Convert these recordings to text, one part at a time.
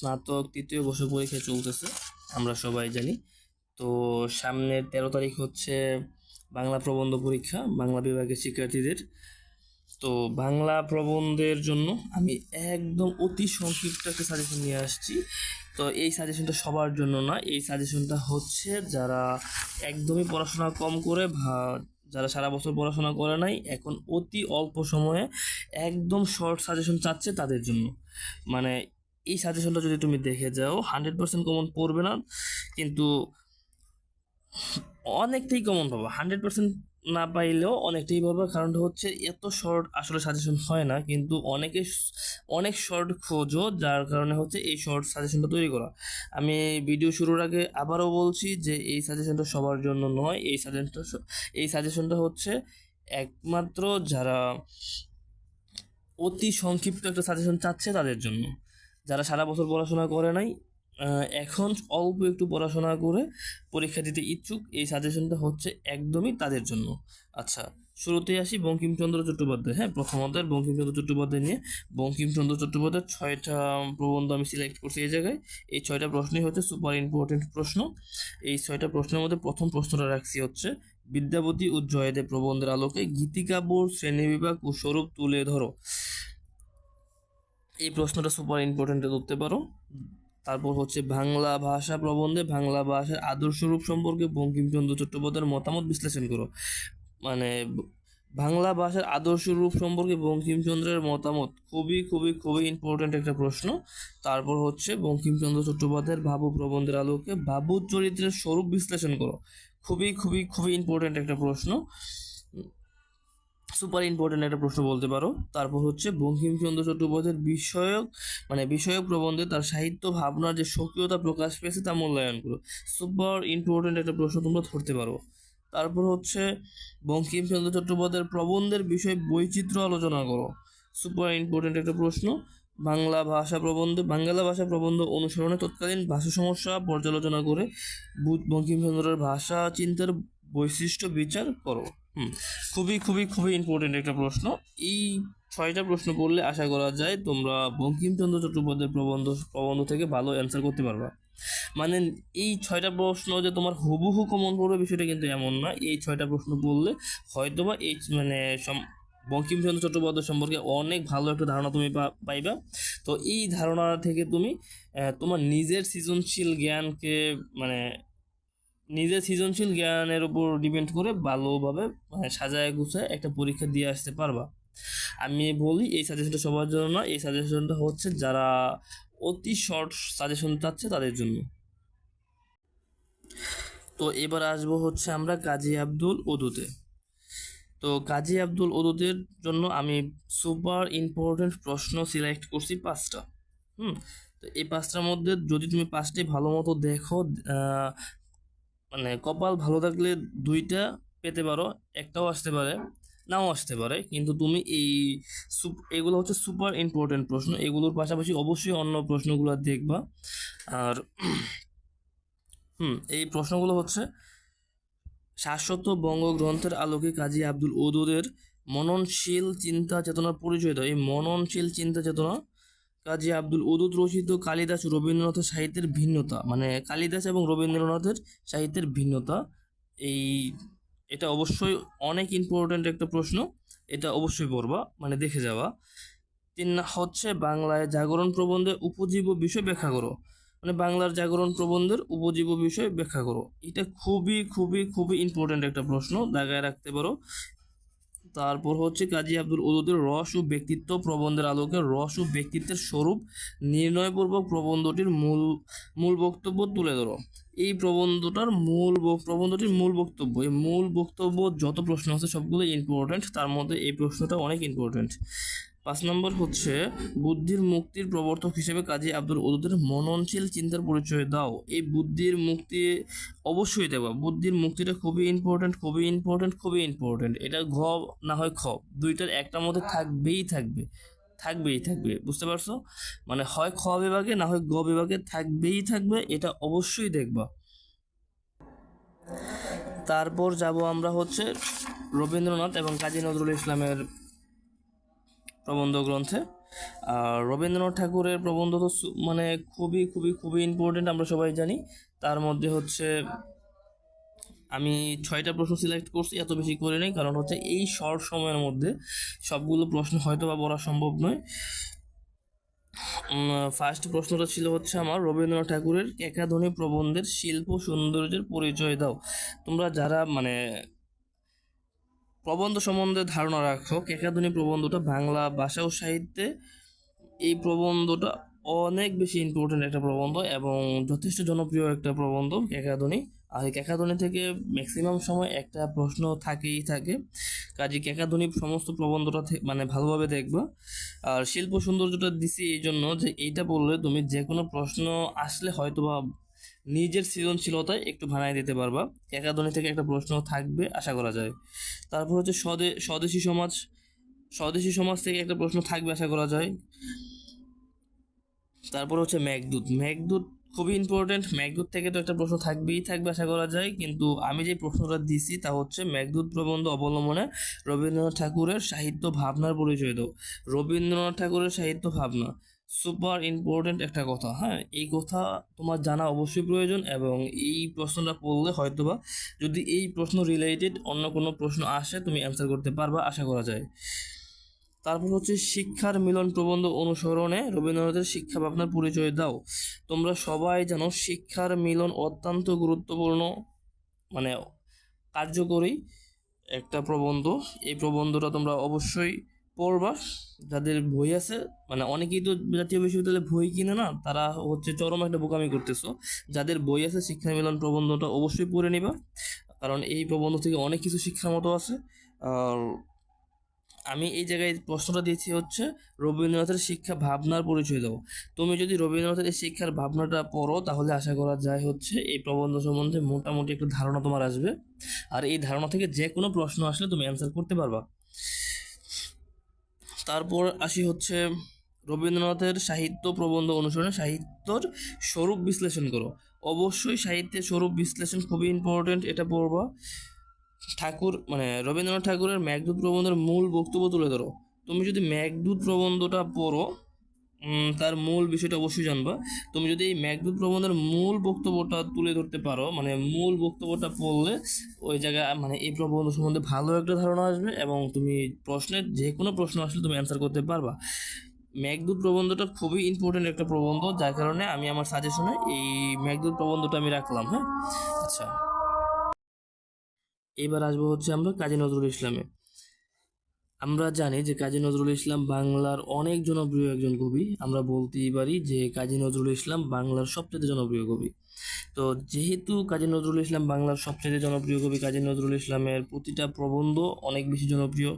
স্নাতক তৃতীয় বর্ষ পরীক্ষা চলতেছে, আমরা সবাই জানি। তো সামনের তেরো তারিখ হচ্ছে বাংলা প্রবন্ধ পরীক্ষা, বাংলা বিভাগের শিক্ষার্থীদের। তো বাংলা প্রবন্ধের জন্য আমি একদম অতি সংক্ষিপ্ত একটা সাজেশন নিয়ে আসছি। তো এই সাজেশনটা সবার জন্য না, এই সাজেশনটা হচ্ছে যারা একদমই পড়াশোনা কম করে যারা সারা বছর পড়াশোনা করে নাই, এখন অতি অল্প সময়ে একদম শর্ট সাজেশন চাচ্ছে তাদের জন্য। মানে এই সাজেশনটা যদি তুমি দেখে যাও হান্ড্রেড পার্সেন্ট কমন পড়বে না, কিন্তু অনেকটাই কমন পাবো। হান্ড্রেড পার্সেন্ট না পাইলেও অনেকটাই পাবো, কারণটা হচ্ছে এত শর্ট আসলে সাজেশন হয় না, কিন্তু অনেকে অনেক শর্ট খোঁজো, যার কারণে হচ্ছে এই শর্ট সাজেশনটা তৈরি করা। আমি ভিডিও শুরুর আগে আবারও বলছি যে এই সাজেশনটা সবার জন্য নয়, এই সাজেশনটা এই সাজেশনটা হচ্ছে একমাত্র যারা অতি সংক্ষিপ্ত একটা সাজেশন চাচ্ছে তাদের জন্য। যারা সারা বছর পড়াশোনা করে নাই এখন অল্প একটু পড়াশোনা করে পরীক্ষা দিতে ইচ্ছুক, এই সাজেশনটা হচ্ছে একদমই তাদের জন্য। আচ্ছা শুরুতেই আসি বঙ্কিমচন্দ্র চট্টোপাধ্যায়। হ্যাঁ প্রথম অধ্যায়ের বঙ্কিমচন্দ্র চট্টোপাধ্যায় নিয়ে, বঙ্কিমচন্দ্র চট্টোপাধ্যায় ছয়টা প্রবন্ধ আমি সিলেক্ট করছি এই জায়গায়। এই ছয়টা প্রশ্নই হচ্ছে সুপার ইম্পর্টেন্ট প্রশ্ন। এই ছয়টা প্রশ্নের মধ্যে প্রথম প্রশ্নটা রাখছি হচ্ছে, বিদ্যাপতি ও জয়দেব প্রবন্ধের আলোকে গীতিকাব্যর শ্রেণীবিভাগ ও স্বরূপ তুলে ধরো। এই প্রশ্নটা সুপার ইম্পর্টেন্ট ধরতে পারো। তারপর হচ্ছে বাংলা ভাষা প্রবন্ধে বাংলা ভাষার আদর্শ রূপ সম্পর্কে বঙ্কিমচন্দ্র চট্টোপাধ্যায়ের মতামত বিশ্লেষণ করো। মানে বাংলা ভাষার আদর্শ রূপ সম্পর্কে বঙ্কিমচন্দ্রের মতামত খুবই খুবই খুবই ইম্পর্টেন্ট একটা প্রশ্ন। তারপর হচ্ছে বঙ্কিমচন্দ্র চট্টোপাধ্যায়ের ভাবু প্রবন্ধের আলোকে বাবু চরিত্রের স্বরূপ বিশ্লেষণ করো। খুবই খুবই খুবই ইম্পর্টেন্ট একটা প্রশ্ন। সুপার ইম্পর্টেন্ট একটা প্রশ্ন বলতে পারো। তারপর হচ্ছে বঙ্কিমচন্দ্র চট্টোপাধ্যায়ের বিষয়ক মানে বিষয়ক প্রবন্ধে তার সাহিত্য ভাবনার যে সক্রিয়তা প্রকাশ পেয়েছে তা মূল্যায়ন করো। সুপার ইম্পর্টেন্ট একটা প্রশ্ন তোমরা ধরতে পারো। তারপর হচ্ছে বঙ্কিমচন্দ্র চট্টোপাধ্যায়ের প্রবন্ধের বিষয়ে বৈচিত্র্য আলোচনা করো। সুপার ইম্পর্টেন্ট একটা প্রশ্ন, বাংলা ভাষা প্রবন্ধ, বাংলা ভাষা প্রবন্ধ অনুসরণে তৎকালীন ভাষা সমস্যা পর্যালোচনা করে বঙ্কিমচন্দ্রের ভাষা চিন্তার বৈশিষ্ট্য বিচার করো। খুবই খুবই খুবই ইম্পর্টেন্ট একটা প্রশ্ন। এই ছয়টা প্রশ্ন পড়লে আশা করা যায় তোমরা বঙ্কিমচন্দ্র চট্টোপাধ্যায়ের প্রবন্ধ প্রবন্ধ থেকে ভালো অ্যান্সার করতে পারবা। মানে এই ছয়টা প্রশ্ন যে তোমার হুবহু কমন পড়বে বিষয়টা কিন্তু এমন না। এই ছয়টা প্রশ্ন পড়লে হয়তোবা এই মানে বঙ্কিমচন্দ্র চট্টোপাধ্যায় সম্পর্কে অনেক ভালো একটা ধারণা তুমি পাইবা। তো এই ধারণা থেকে তুমি তোমার নিজের সৃজনশীল জ্ঞানকে মানে নিজের সৃজনশীল জ্ঞানের উপর ডিপেন্ড করে ভালোভাবে মানে সাজায় গুছায় একটা পরীক্ষা দিয়ে আসতে পারবা। আমি বলি, এই সাজেশনটা সবার জন্য না, এই সাজেশনটা হচ্ছে যারা অতি শর্ট সাজেশন চাচ্ছে তাদের জন্য। তো এবার আসব হচ্ছে আমরা কাজী আব্দুল ওদুতে। তো কাজী আব্দুল ওদুদের জন্য আমি সুপার ইম্পর্টেন্ট প্রশ্ন সিলেক্ট করছি পাঁচটা। হুম? তো এই পাঁচটার মধ্যে যদি তুমি পাঁচটি ভালো মতো দেখো মানে কপাল ভালো থাকলে দুইটা পেতে পারো, একটাও আসতে পারে, নাও আসতে পারে। কিন্তু তুমি এই এগুলো হচ্ছে সুপার ইম্পর্টেন্ট প্রশ্ন। এগুলোর পাশাপাশি অবশ্যই অন্য প্রশ্নগুলো দেখবা। আর হুম, এই প্রশ্নগুলো হচ্ছে, শাশ্বত বঙ্গগ্রন্থের আলোকে কাজী আব্দুল ওদুদের মননশীল চিন্তা চেতনার পরিচয় দাও। এই মননশীল চিন্তা চেতনা কাজী আব্দুল ওদুদ রচিত কালিদাস রবীন্দ্রনাথের সাহিত্যের ভিন্নতা মানে কালিদাস এবং রবীন্দ্রনাথের সাহিত্যের ভিন্নতা, এই, এটা অবশ্যই অনেক ইম্পর্ট্যান্ট একটা প্রশ্ন, এটা অবশ্যই পড়বা মানে দেখে যাওয়া। তিন হচ্ছে বাংলায় জাগরণ প্রবন্ধে উপজীব বিষয় ব্যাখ্যা করো মানে বাংলার জাগরণ প্রবন্ধের উপজীব বিষয় ব্যাখ্যা করো। এটা খুবই খুবই খুবই ইম্পর্ট্যান্ট একটা প্রশ্ন, দাগায় রাখতে পারো। তারপর হচ্ছে কাজী আব্দুল ওদুদের রস ও ব্যক্তিত্ব প্রবন্ধের আলোকে রস ও ব্যক্তিত্বের স্বরূপ নির্ণয়পূর্বক প্রবন্ধটির মূল মূল বক্তব্য তুলে ধরো। এই প্রবন্ধটার মূল প্রবন্ধটির মূল বক্তব্য, এই মূল বক্তব্য যত প্রশ্ন আছে সবগুলো ইম্পর্ট্যান্ট তার মধ্যে এই প্রশ্নটা অনেক ইম্পর্ট্যান্ট পাঁচ নম্বর হচ্ছে, বুদ্ধির মুক্তির প্রবর্তক হিসেবে কাজী আব্দুল ওদুদের মননশীল চিন্তার পরিচয় দাও। এই বুদ্ধির মুক্তি অবশ্যই দেবা। বুদ্ধির মুক্তিটা খুবই ইম্পর্ট্যান্ট খুবই ইম্পর্ট্যান্ট খুবই ইম্পর্ট্যান্ট এটা ঘ না হয় খ। দুইটার একটার মধ্যে থাকবেই থাকবে। থাকবেই থাকবে। বুঝতে পারছ? মানে হয় খ বিভাগে, না হয় গ বিভাগে থাকবেই থাকবে, এটা অবশ্যই দেখবা। তারপর যাব আমরা হচ্ছে রবীন্দ্রনাথ এবং কাজী নজরুল ইসলামের প্রবন্ধ গ্রন্থে। আর রবীন্দ্রনাথ ঠাকুরের প্রবন্ধ তো মানে খুবই খুবই খুবই ইম্পর্টেন্ট আমরা সবাই জানি। তার মধ্যে হচ্ছে, আমি ছয়টা প্রশ্ন সিলেক্ট করছি, এত বেশি করে নেই। কারণ হচ্ছে এই শর্ট সময়ের মধ্যে সবগুলো প্রশ্ন হয়তো বা বলা সম্ভব নয়। ফার্স্ট প্রশ্নটা ছিল হচ্ছে আমার, রবীন্দ্রনাথ ঠাকুরের একাধনী প্রবন্ধের শিল্প সৌন্দর্যের পরিচয় দাও। তোমরা যারা মানে প্রবন্ধ সম্বন্ধে ধারণা রাখো। একাধনী প্রবন্ধটা বাংলা ভাষা ও সাহিত্যে এই প্রবন্ধটা অনেক বেশি ইম্পর্টেন্ট একটা প্রবন্ধ এবং যথেষ্ট জনপ্রিয় একটা প্রবন্ধ একাধনী আর এই একাধনী থেকে ম্যাক্সিমাম সময় একটা প্রশ্ন থাকেই থাকে। কাজে একাধনী সমস্ত প্রবন্ধটা মানে ভালোভাবে দেখবা। আর শিল্প সৌন্দর্যটা দিছি এই জন্য যে এইটা বললে তুমি যে কোনো প্রশ্ন আসলে হয়তো বা নিজের সৃজনশীলতায় একটু বানায় দিতে পারবা। একাধনী থেকে একটা প্রশ্ন থাকবে, আশা করা যায়। তারপর হচ্ছে স্বদে, স্বদেশী সমাজ স্বদেশী সমাজ থেকে একটা প্রশ্ন থাকবে, আশা করা যায়। তারপর হচ্ছে মেঘদূত মেঘদূত খুবই ইম্পর্টেন্ট মেঘদূত থেকে তো একটা প্রশ্ন থাকবেই, থাকবে, আশা করা যায়। কিন্তু আমি যে প্রশ্নটা দিছি তা হচ্ছে মেঘদূত প্রবন্ধ অবলম্বনে রবীন্দ্রনাথ ঠাকুরের সাহিত্য ভাবনার পরিচয় দাও। রবীন্দ্রনাথ ঠাকুরের সাহিত্য ভাবনা। সুপার ইম্পর্টেন্ট একটা কথা হ্যাঁ? এই কথা তোমার জানা অবশ্যই প্রয়োজন এবং এই প্রশ্নটা পড়লে হয়তোবা যদি এই প্রশ্ন রিলেটেড অন্য কোনো প্রশ্ন আসে, তুমি অ্যান্সার করতে পারবা, আশা করা যায়। তারপর হচ্ছে শিক্ষার মিলন প্রবন্ধ অনুসরণে রবীন্দ্রনাথের শিক্ষা ভাবনার পরিচয় দাও। তোমরা সবাই জানো শিক্ষার মিলন অত্যন্ত গুরুত্বপূর্ণ মানে কার্যকরী একটা প্রবন্ধ। এই প্রবন্ধটা তোমরা অবশ্যই পড়বা যাদের বই আছে মানে অনেকেই তো জাতীয় বিশ্ববিদ্যালয়ে বই কিনে না, তারা হচ্ছে চরম একটা বোকামি করতেছো। যাদের বই আছে, শিক্ষা মিলন প্রবন্ধটা অবশ্যই পড়ে নিবা, কারণ এই প্রবন্ধ থেকে অনেক কিছু শিক্ষার মতো আছে। আর আমি এই জায়গায় প্রশ্নটা দিয়েছি হচ্ছে, রবীন্দ্রনাথের শিক্ষা ভাবনার পরিচয় দাও। তুমি যদি রবীন্দ্রনাথের এই শিক্ষার ভাবনাটা পড়ো, তাহলে আশা করা যায় হচ্ছে, এই প্রবন্ধ সম্বন্ধে মোটামুটি একটা ধারণা তোমার আসবে। আর এই ধারণা থেকে যে কোনো প্রশ্ন আসলে তুমি অ্যান্সার করতে পারবা। তারপর আসি হচ্ছে রবীন্দ্রনাথের সাহিত্য প্রবন্ধ অনুসরণে সাহিত্যর স্বরূপ বিশ্লেষণ করো। অবশ্যই সাহিত্যের স্বরূপ বিশ্লেষণ খুবই ইম্পর্টেন্ট এটা পড়বা। ঠাকুর মানে রবীন্দ্রনাথ ঠাকুরের মেঘদূত প্রবন্ধের মূল বক্তব্য তুলে ধরো। তুমি যদি মেঘদূত প্রবন্ধটা পড়ো তার মূল বিষয়টা অবশ্যই জানবা। তুমি যদি এই মেঘদূত প্রবন্ধের মূল বক্তব্যটা তুলে ধরতে পারো মানে মূল বক্তব্যটা পড়লে ওই জায়গায় মানে এই প্রবন্ধ সম্বন্ধে ভালো একটা ধারণা আসবে এবং তুমি প্রশ্নের যে কোনো প্রশ্ন আসলে তুমি অ্যান্সার করতে পারবা। মেঘদূত প্রবন্ধটা খুবই ইম্পর্টেন্ট একটা প্রবন্ধ যার কারণে আমি আমার সাজেশনে এই মেঘদূত প্রবন্ধটা আমি রাখলাম হ্যাঁ? আচ্ছা। এবার আসব হচ্ছে আমরা কাজী নজরুল ইসলামে। আমরা জানি যে কাজী নজরুল ইসলাম বাংলার অনেক জনপ্রিয় একজন কবি। আমরা বলতেই পারি যে কাজী নজরুল ইসলাম বাংলার সবচেয়ে জনপ্রিয় কবি। তো যেহেতু কাজী নজরুল ইসলাম বাংলার সবচেয়ে জনপ্রিয় কবি কাজী নজরুল ইসলামের প্রতিটা প্রবন্ধ অনেক বেশি জনপ্রিয়।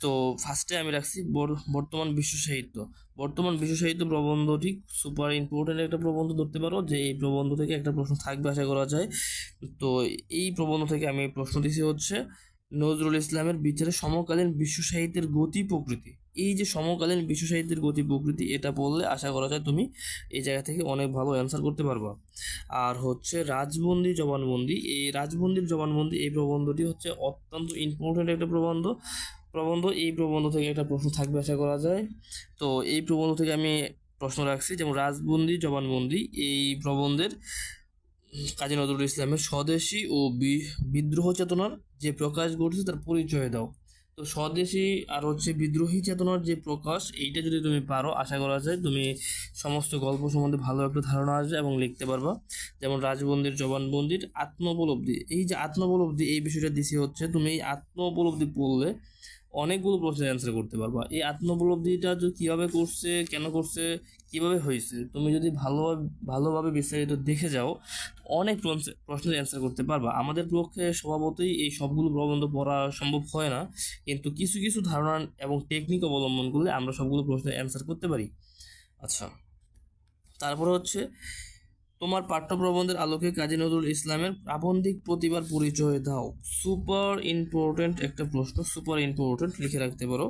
তো ফার্স্টে আমি রাখছি বর- বর্তমান বিশ্ব সাহিত্য। বর্তমান বিশ্ব সাহিত্য প্রবন্ধটি সুপার ইম্পর্টেন্ট একটা প্রবন্ধ ধরতে পারো যে এই প্রবন্ধ থেকে একটা প্রশ্ন থাকবে আশা করা যায়। তো এই প্রবন্ধ থেকে আমি প্রশ্ন দিছি হচ্ছে নজরুল ইসলামের বিচারে সমকালীন বিশ্ব সাহিত্যের গতি প্রকৃতি। এই যে সমকালীন বিশ্ব সাহিত্যের গতি প্রকৃতি, এটা পড়লে আশা করা যায় তুমি এই জায়গা থেকে অনেক ভালো অ্যান্সার করতে পারবা। আর হচ্ছে রাজবন্দি জবানবন্দি, এই রাজবন্দির জবানবন্দি, এই প্রবন্ধটি হচ্ছে অত্যন্ত ইম্পর্টেন্ট একটা প্রবন্ধ। প্রবন্ধ, এই প্রবন্ধ থেকে একটা প্রশ্ন থাকবে আশা করা যায়। তো এই প্রবন্ধ থেকে আমি প্রশ্ন রাখছি, যেমন রাজবন্দি জবানবন্দি, এই প্রবন্ধের কাজী নজরুল ইসলামের স্বদেশী ও বিদ্রোহ চেতনার যে প্রকাশ ঘটেছে তার পরিচয় দাও। তো স্বদেশী আর হচ্ছে বিদ্রোহী চেতনার যে প্রকাশ, এইটা যদি তুমি পারো, আশা করা যায় তুমি সমস্ত গল্প সম্বন্ধে ভালো একটা ধারণা আসবে এবং লিখতে পারবা। যেমন রাজবন্দির, জবানবন্দির, আত্মোপলব্ধি। এই যে আত্মোপলব্ধি, এই বিষয়টা দিছি হচ্ছে, তুমি এই আত্মোপলব্ধি পড়লে অনেকগুলো প্রশ্নের অ্যান্সার করতে পারবা। এই আত্মোপলব্ধিটা কীভাবে করছে, কেন করছে, কীভাবে হয়েছে, তুমি যদি ভালোভাবে ভালোভাবে বিস্তারিত দেখে যাও, অনেক প্রশ্ন- প্রশ্নের অ্যান্সার করতে পারবা। আমাদের পক্ষে স্বভাবতই এই সবগুলো প্রবন্ধ পড়া সম্ভব হয় না। কিন্তু কিছু কিছু ধারণা এবং টেকনিক অবলম্বন করলে আমরা সবগুলো প্রশ্নের অ্যান্সার করতে পারি। আচ্ছা তারপরে হচ্ছে তোমার পাঠ্য প্রবন্ধের আলোকে কাজী নজরুল ইসলামের প্রাবন্ধিক প্রতিভার পরিচয় দাও। সুপার ইম্পর্টেন্ট একটা প্রশ্ন, সুপার ইম্পর্টেন্ট লিখে রাখতে পারো।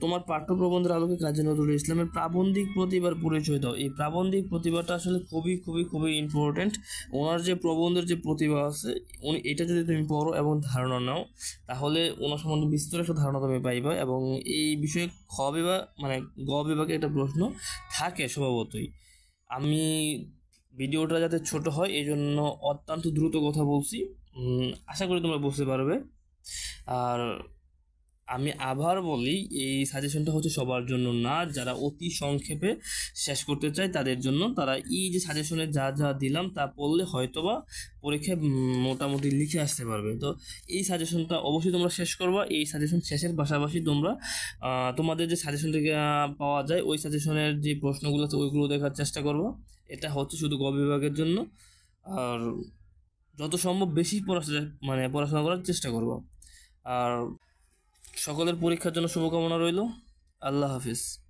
তোমার পাঠ্য প্রবন্ধের আলোকে কাজী নজরুল ইসলামের প্রাবন্ধিক প্রতিভার পরিচয় দাও। এই প্রাবন্ধিক প্রতিভাটা আসলে খুবই খুবই খুবই ইম্পর্টেন্ট ওনার যে প্রবন্ধের যে প্রতিভা আছে, উনি, এটা যদি তুমি পড়ো এবং ধারণা নাও, তাহলে ওনার সম্বন্ধে বিস্তর একটা ধারণা তুমি পাইবা এবং এই বিষয়ে খ বিভাগ মানে গ বিভাগে একটা প্রশ্ন থাকে স্বভাবতই। আমি ভিডিওটা যাতে ছোট হয় এই জন্য অত্যন্ত দ্রুত কথা বলছি। আশা করি তোমরা বুঝতে পারবে। আর আমি আবার বলি, এই সাজেশনটা হচ্ছে সবার জন্য না। যারা অতি সংক্ষেপে শেষ করতে চায়, তাদের জন্য তারা এই যে সাজেশনে যা যা দিলাম, তা পড়লে হয়তোবা পরীক্ষায় মোটামুটি লিখে আসতে পারবে। তো এই সাজেশনটা অবশ্যই তোমরা শেষ করবা। এই সাজেশন শেষের পাশাপাশি তোমরা তোমাদের যে সাজেশন থেকে পাওয়া যায়, ওই সাজেশনের যে প্রশ্নগুলো আছে, ওইগুলো দেখার চেষ্টা করবা। এটা হচ্ছে শুধু গ বিভাগের জন্য। আর যত সম্ভব বেশি পড়াশোনা মানে পড়াশোনা করার চেষ্টা করব। আর সকলের পরীক্ষার জন্য শুভকামনা রইল। আল্লাহ হাফিজ।